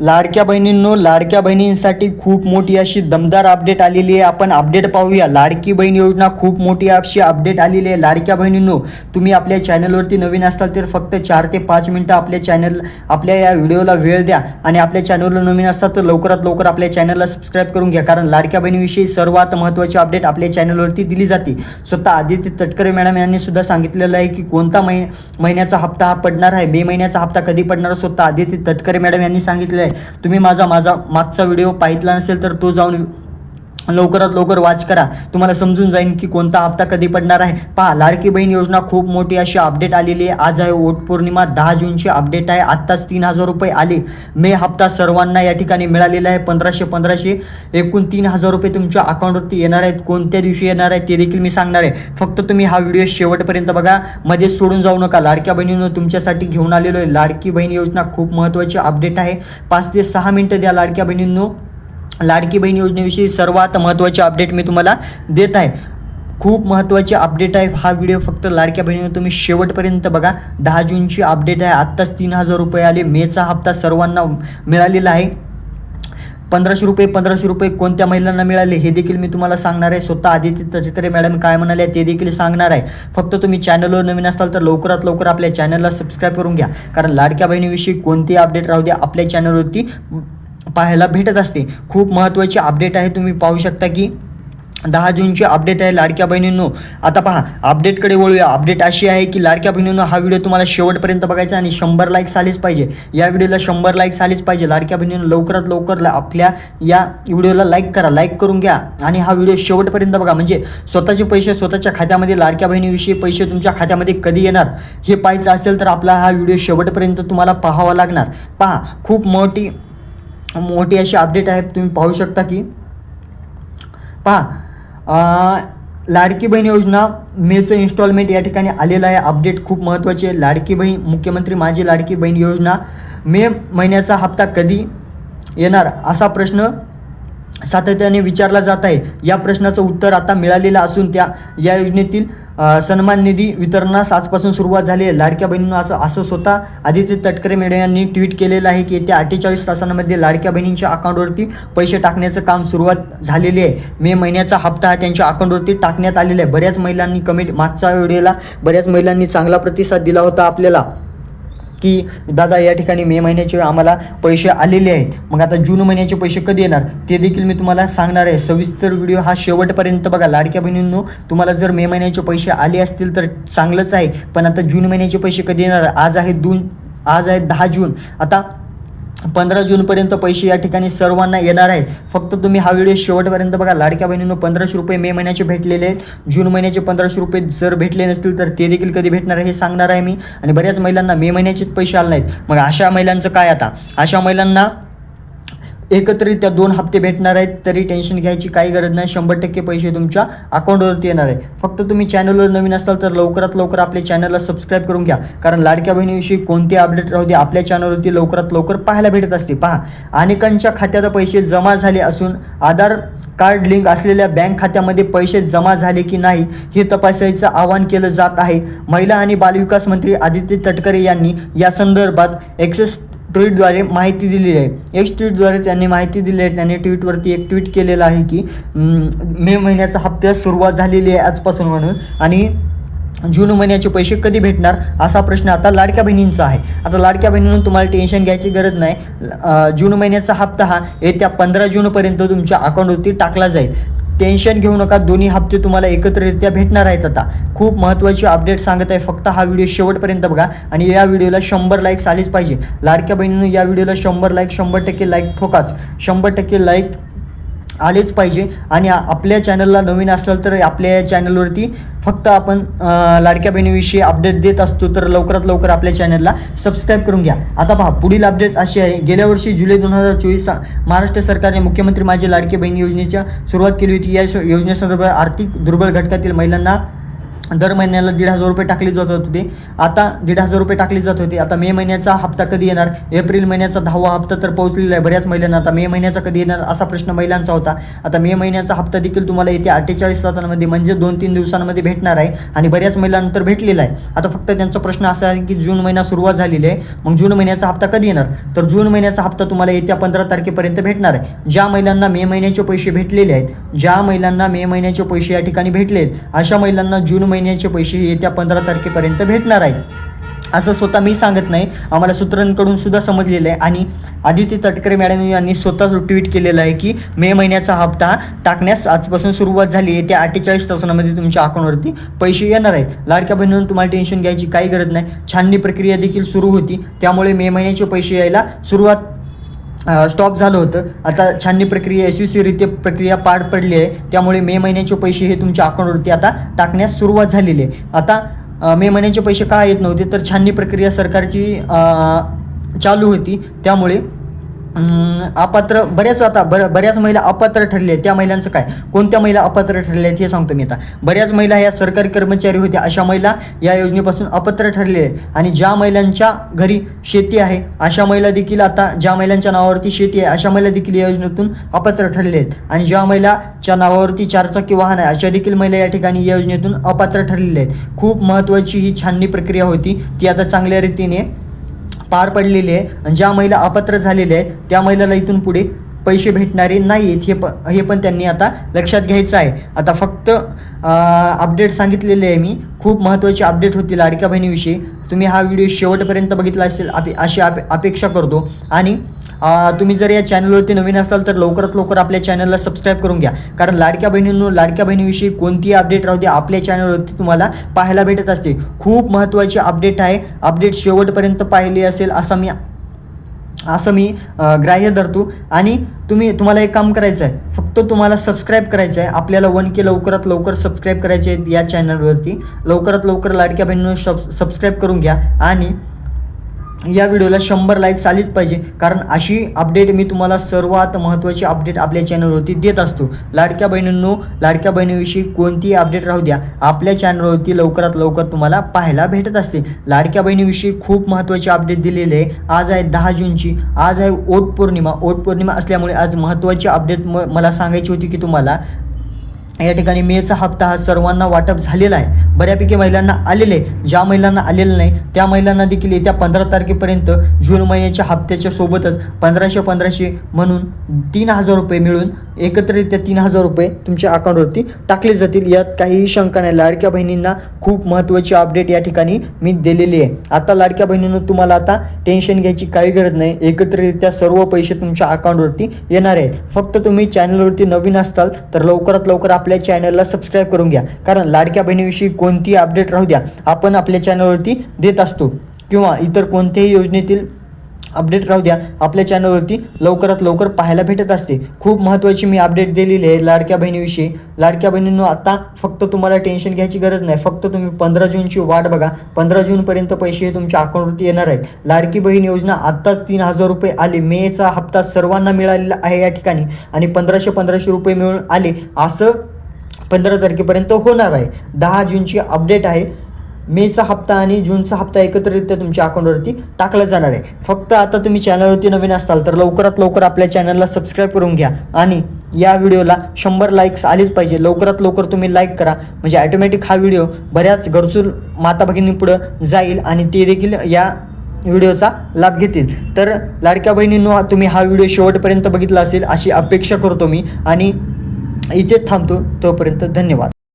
लाडक्या बहिणींनो लाडक्या बहिणींसाठी खूप मोठी अशी दमदार अपडेट आलेली आहे. आपण अपडेट पाहूया. लाडकी बहीण योजना खूप मोठी अशी अपडेट आलेली आहे. लाडक्या बहिणींनो तुम्ही आपल्या चॅनलवरती नवीन असताल तर फक्त चार ते पाच मिनटं आपल्या चॅनल आपल्या या व्हिडिओला वेळ द्या आणि आपल्या चॅनलवर नवीन असतात तर लवकरात लवकर आपल्या चॅनलला सबस्क्राईब करून घ्या. कारण लाडक्या बहिणीविषयी सर्वात महत्त्वाची अपडेट आपल्या चॅनलवरती दिली जाते. स्वतः आदित्य तटकरे मॅडम यांनी सुद्धा सांगितलेलं आहे की कोणता महिन्याचा हप्ता हा पडणार आहे. मे महिन्याचा हप्ता कधी पडणार? स्वतः आदित्य तटकरे मॅडम यांनी सांगितलं आहे तुम्ही माझा माझा मागचा व्हिडिओ पाहितला नसेल तर तो जाऊन लवकरात लवकर वाच करा. तुम्हाला समजून जाईल की कोणता हप्ता कधी पडणार आहे. पहा लाडकी बहीण योजना खूप मोठी अशी अपडेट आलेली आहे. आज आहे वोट पौर्णिमा दहा जूनची अपडेट आहे. आत्ताच तीन हजार रुपये आले. मे हप्ता सर्वांना या ठिकाणी मिळालेला आहे. पंधराशे पंधराशे एकूण तीन हजार रुपये तुमच्या अकाउंटवरती येणार आहेत. कोणत्या दिवशी येणार आहे ते देखील मी सांगणार आहे. फक्त तुम्ही हा व्हिडिओ शेवटपर्यंत बघा. मध्ये सोडून जाऊ नका. लाडक्या बहिणीनं तुमच्यासाठी घेऊन आलेलो आहे. लाडकी बहीण योजना खूप महत्त्वाची अपडेट आहे. पाच ते सहा मिनटं द्या लाडक्या बहिणींनो. लाडकी बहीण योजनेविषयी सर्वात महत्त्वाचे अपडेट मी तुम्हाला देत आहे. खूप महत्त्वाची अपडेट आहे. हा व्हिडिओ फक्त लाडक्या बहिणीनं तुम्ही शेवटपर्यंत बघा. दहा जूनची अपडेट आहे. आत्ताच तीन हजार रुपये आले. मेचा हप्ता सर्वांना मिळालेला आहे. पंधराशे रुपये पंधराशे रुपये कोणत्या महिलांना मिळाले हे देखील मी तुम्हाला सांगणार आहे. स्वतः आदित्य तटकरे मॅडम काय म्हणाले ते देखील सांगणार आहे. फक्त तुम्ही चॅनलवर नवीन असाल तर लवकरात लवकर आपल्या चॅनलला सबस्क्राईब करून घ्या. कारण लाडक्या बहिणीविषयी कोणतीही अपडेट राहू द्या. आपल्या चॅनलवरती पाहायला भेटत असते. खूप महत्त्वाची अपडेट आहे. तुम्ही पाहू शकता की दहा जूनची अपडेट आहे लाडक्या बहिणींनो. आता पहा अपडेटकडे वळूया. अपडेट अशी आहे की लाडक्या बहिणींनो हा व्हिडिओ तुम्हाला शेवटपर्यंत बघायचा आणि शंभर लाईक्स आलेच पाहिजे. या व्हिडिओला शंभर लाईक्स आलेच पाहिजे. लाडक्या बहिणींनो लवकरात लवकर ला- आपल्या या व्हिडिओला लाईक करा. लाईक करून घ्या. आणि हा व्हिडिओ शेवटपर्यंत बघा. म्हणजे स्वतःचे पैसे स्वतःच्या खात्यामध्ये लाडक्या बहिणीविषयी पैसे तुमच्या खात्यामध्ये कधी येणार? हे पाहायचं असेल तर आपला हा व्हिडिओ शेवटपर्यंत तुम्हाला पाहावा लागणार. पहा खूप मोठी मोठी अशी अपडेट आहे तुम्ही पाहू शकता की. पहा लाडकी बहीण योजना मेचं इन्स्टॉलमेंट या ठिकाणी आलेलं आहे. अपडेट खूप महत्त्वाची आहे. लाडकी बहीण मुख्यमंत्री माझी लाडकी बहीण योजना मे महिन्याचा हप्ता कधी येणार? असा प्रश्न सातत्याने विचारला जात आहे. या प्रश्नाचं उत्तर आता मिळालेलं असून त्या या योजनेतील सन्मान निधी वितरणास आजपासून सुरुवात झाली आहे. लाडक्या बहिणींना असं असं स्वतः आदित्य तटकरे मॅडम यांनी ट्विट केलेलं आहे की येत्या अठ्ठेचाळीस तासांमध्ये लाडक्या बहिणींच्या अकाउंटवरती पैसे टाकण्याचं काम सुरुवात झालेली आहे. मे महिन्याचा हप्ता हा त्यांच्या अकाउंटवरती टाकण्यात आलेला आहे. बऱ्याच महिलांनी कमेंट मागच्या वेळेला बऱ्याच महिलांनी चांगला प्रतिसाद दिला होता आपल्याला. की दादा या ठिकाणी मे महिन्याचे आम्हाला पैसे आलेले आहेत. मग आता जून महिन्याचे पैसे कधी येणार? ते देखील मी तुम्हाला सांगणार आहे. सविस्तर व्हिडिओ हा शेवटपर्यंत बघा. लाडक्या बहिणींनो तुम्हाला जर मे महिन्याचे पैसे आले असतील तर चांगलंच आहे. पण आता जून महिन्याचे पैसे कधी येणार? आज आहे दोन आज आहे दहा जून. आता पंधरा जूनपर्यंत पैसे या ठिकाणी सर्वांना येणार आहेत. फक्त तुम्ही हा व्हिडिओ शेवटपर्यंत बघा. लाडक्या बहिणीनं पंधराशे रुपये मे महिन्याचे भेटलेले आहेत. जून महिन्याचे पंधराशे रुपये जर भेटले नसतील तर ते देखील कधी भेटणार आहे हे सांगणार आहे मी. आणि बऱ्याच महिलांना मे महिन्याचेच पैसे आले नाहीत. मग अशा महिलांचं काय आता? अशा महिलांना एकत्रित त्या दोन हप्ते भेटणार आहेत तरी टेन्शन घ्यायची काही गरज नाही. शंभर टक्के पैसे तुमच्या अकाउंटवरती येणार आहे. फक्त तुम्ही चॅनलवर नवीन असाल तर लवकरात लवकर आपल्या चॅनलला सबस्क्राईब करून घ्या. कारण लाडक्या बहिणीविषयी कोणते अपडेट राहू दे आपल्या चॅनलवरती लवकरात लवकर पाहायला भेटत असते. पहा अनेकांच्या खात्यात पैसे जमा झाले असून आधार कार्ड लिंक असलेल्या बँक खात्यामध्ये पैसे जमा झाले की नाही हे तपासायचं आवाहन केलं जात आहे. महिला आणि बालविकास मंत्री आदित्य तटकरे यांनी या संदर्भात एक्सेस ट्विटद्वारे माहिती दिली आहे. एक ट्विटद्वारे त्यांनी माहिती दिली आहे. त्यांनी ट्विटवरती एक ट्विट केलेलं आहे की मे महिन्याचा हप्त्या सुरुवात झालेली आहे आजपासून म्हणून आणि जून महिन्याचे पैसे कधी भेटणार? असा प्रश्न आता लाडक्या बहिणींचा आहे. आता लाडक्या बहिणींना तुम्हाला टेन्शन घ्यायची गरज नाही. जून महिन्याचा हप्ता हा येत्या पंधरा जूनपर्यंत तुमच्या अकाउंटवरती टाकला जाईल. टेन्शन घेऊ नका. दोन्ही हप्ते तुम्हाला एकत्ररित्या भेटणार आहेत आता. खूप महत्त्वाची अपडेट सांगत आहे. फक्त हा व्हिडिओ शेवटपर्यंत बघा आणि या व्हिडिओला शंभर लाईक्स आलीच पाहिजे. लाडक्या बहिणीनं या व्हिडिओला शंभर लाईक शंभर टक्के लाईक ठोकाच. शंभर टक्के लाईक आलेच पाहिजे. आणि आपल्या चॅनलला नवीन असाल तर आपल्या या चॅनलवरती फक्त आपण लाडक्या बहिणीविषयी अपडेट देत असतो तर लवकरात लवकर आपल्या चॅनलला सबस्क्राईब करून घ्या. आता पहा पुढील अपडेट अशी आहे. गेल्या वर्षी जुलै दोन हजार चोवीस महाराष्ट्र सरकारने मुख्यमंत्री माझी लाडकी बहीण योजनेच्या सुरुवात केली होती. या योजनेसंदर्भात आर्थिक दुर्बल घटकातील महिलांना दर महिन्याला दीड हजार रुपये टाकले जात होते. आता दीड हजार रुपये टाकले जात होते. आता मे महिन्याचा हप्ता कधी येणार? एप्रिल महिन्याचा दहावा हप्ता तर पोहोचलेला आहे बऱ्याच महिलांना. आता मे महिन्याचा कधी येणार असा प्रश्न महिलांचा होता. आता मे महिन्याचा हप्ता देखील तुम्हाला येत्या अठ्ठेचाळीस तासांमध्ये म्हणजे दोन तीन दिवसांमध्ये भेटणार आहे आणि बऱ्याच महिलांनंतर भेटलेला आहे. आता फक्त त्यांचा प्रश्न असा आहे की जून महिना सुरुवात झालेली आहे. मग जून महिन्याचा हप्ता कधी येणार? तर जून महिन्याचा हप्ता तुम्हाला येत्या पंधरा तारखेपर्यंत भेटणार आहे. ज्या महिलांना मे महिन्याचे पैसे भेटलेले आहेत ज्या महिलांना मे महिन्याचे पैसे या ठिकाणी भेटले आहेत अशा महिलांना जून महिन्याचे पैसे येत्या पंधरा तारखेपर्यंत भेटणार आहेत. असं स्वतः मी सांगत नाही. आम्हाला सूत्रांकडून सुद्धा समजलेलं आहे. आणि आदित्य तटकरे मॅडम यांनी स्वतःच ट्विट केलेलं आहे की मे महिन्याचा हप्ता टाकण्यास आजपासून सुरुवात झाली आहे. त्या अठ्ठेचाळीस तासांमध्ये तुमच्या अकाउंटवरती पैसे येणार आहेत. लाडक्या बहिणींना तुम्हाला टेन्शन घ्यायची काही गरज नाही. छाननी प्रक्रिया देखील सुरू होती. त्यामुळे मे महिन्याचे पैसे यायला सुरुवात स्टॉप झालं होतं. आता छाननी प्रक्रिया यशस्वीरित्या प्रक्रिया पार पडली आहे. त्यामुळे मे महिन्याचे पैसे हे तुमच्या अकाउंटवरती आता टाकण्यास सुरुवात झालेली आहे. आता मे महिन्याचे पैसे का येत नव्हते? तर छाननी प्रक्रिया सरकारची चालू होती. त्यामुळे अपात्र बऱ्याच आता बर बऱ्याच महिला अपात्र ठरल्या आहेत. त्या महिलांचं काय? कोणत्या महिला अपात्र ठरल्या आहेत हे सांगतो मी आता. बऱ्याच महिला या सरकारी कर्मचारी होत्या. अशा महिला या योजनेपासून अपात्र ठरलेल्या आहेत. आणि ज्या महिलांच्या घरी शेती आहे अशा महिला देखील आता ज्या महिलांच्या नावावरती शेती आहे अशा महिला देखील या योजनेतून अपात्र ठरले आहेत. आणि ज्या महिलाच्या नावावरती चारचाकी वाहन आहे अशा देखील महिला या ठिकाणी या योजनेतून अपात्र ठरलेल्या आहेत. खूप महत्त्वाची ही छाननी प्रक्रिया होती. ती आता चांगल्या रीतीने पार पडलेली आहे आणि ज्या महिला अपात्र झालेल्या आहेत त्या महिलाला इथून पुढे पैसे भेटणारे नाही आहेत हे प हे पण त्यांनी आता लक्षात घ्यायचं आहे. आता फक्त अपडेट सांगितलेले आहे मी. खूप महत्त्वाचे अपडेट होतील लाडक्या बहिणीविषयी. तुम्ही हा व्हिडिओ शेवटपर्यंत बघितला असेल अपे अशी अपे अपेक्षा करतो. आणि तुम्ही जर या चॅनलवरती नवीन असाल तर लवकरात लवकर आपल्या चॅनलला सबस्क्राईब करून घ्या. कारण लाडक्या बहिणींनो लाडक्या बहिणीविषयी कोणतीही अपडेट राहू दे आपल्या चॅनलवरती तुम्हाला पाहायला भेटत असते. खूप महत्त्वाची अपडेट आहे. अपडेट शेवटपर्यंत पाहिली असेल असा मी असं मी ग्राह्य धरतो. आणि तुम्ही तुम्हाला एक काम करायचं आहे. फक्त तुम्हाला सबस्क्राईब करायचं आहे. आपल्याला वन के लवकरात लवकर सबस्क्राईब करायचे आहेत या चॅनलवरती लवकरात लवकर लाडक्या बहिणीनं सब सबस्क्राईब करून घ्या. आणि या व्हिडिओला शंभर लाईक्स आलीच पाहिजे. कारण अशी अपडेट मी तुम्हाला सर्वात महत्त्वाची अपडेट आपल्या चॅनलवरती देत असतो. लाडक्या बहिणींनो लाडक्या बहिणीविषयी कोणतीही अपडेट राहू द्या. आपल्या चॅनलवरती लवकरात लवकर तुम्हाला पाहायला भेटत असते. लाडक्या बहिणीविषयी खूप महत्त्वाची अपडेट दिलेली आहे. आज आहे दहा जूनची. आज आहे ओट पौर्णिमा. ओट पौर्णिमा असल्यामुळे आज महत्त्वाची अपडेट म मला सांगायची होती की तुम्हाला या ठिकाणी मेचा हप्ता हा सर्वांना वाटप झालेला आहे. बऱ्यापैकी महिलांना आलेले आहे. ज्या महिलांना आलेलं नाही त्या महिलांना देखील येत्या पंधरा तारखेपर्यंत जून महिन्याच्या हप्त्याच्या सोबतच पंधराशे पंधराशे म्हणून तीन हजार रुपये मिळून एकत्रित्या तीन हजार रुपये तुमच्या अकाउंटवरती टाकले जातील. यात काहीही शंका नाही. लाडक्या बहिणींना खूप महत्त्वाची अपडेट या ठिकाणी मी दिलेली आहे. आता लाडक्या बहिणींना तुम्हाला आता टेन्शन घ्यायची काही गरज नाही. एकत्रित्या सर्व पैसे तुमच्या अकाउंटवरती येणार आहे फक्त तुम्ही चॅनलवरती नवीन असताल तर लवकरात लवकर आपल्या चॅनलला सबस्क्राईब करून घ्या. कारण लाडक्या बहिणीविषयी कोणतीही अपडेट राहू द्या. आपण आपल्या चॅनलवरती देत असतो. किंवा इतर कोणत्याही योजनेतील अपडेट राहू द्या. आपल्या चॅनलवरती लवकरात लवकर पाहायला भेटत असते. खूप महत्त्वाची मी अपडेट दिलेली आहे लाडक्या बहिणीविषयी. लाडक्या बहिणींनो आता फक्त तुम्हाला टेन्शन घ्यायची गरज नाही. फक्त तुम्ही पंधरा जूनची वाट बघा. पंधरा जूनपर्यंत पैसे हे तुमच्या अकाउंटवरती येणार आहेत. लाडकी बहीण योजना आत्ताच तीन हजार रुपये आले. मेचा हप्ता सर्वांना मिळालेला आहे या ठिकाणी. आणि पंधराशे पंधराशे रुपये मिळून आले. असं पंधरा तारखेपर्यंत होणार आहे. दहा जूनची अपडेट आहे. मेचा हप्ता आणि जूनचा हप्ता एकत्रितरित्या तुमच्या अकाउंटवरती टाकला जाणार आहे. फक्त आता तुम्ही चॅनलवरती नवीन असाल तर लवकरात लवकर आपल्या चॅनलला सबस्क्राईब करून घ्या. आणि या व्हिडिओला शंभर लाईक्स आलीच पाहिजे. लवकरात लवकर तुम्ही लाईक करा. म्हणजे ॲटोमॅटिक हा व्हिडिओ बऱ्याच गरजू माता भगिनींपुढं जाईल आणि ते देखील या व्हिडिओचा लाभ घेतील. तर लाडक्या बहिणींनो तुम्ही हा व्हिडिओ शेवटपर्यंत बघितला असेल अशी अपेक्षा करतो मी. आणि इथेच थांबतो. तोपर्यंत धन्यवाद.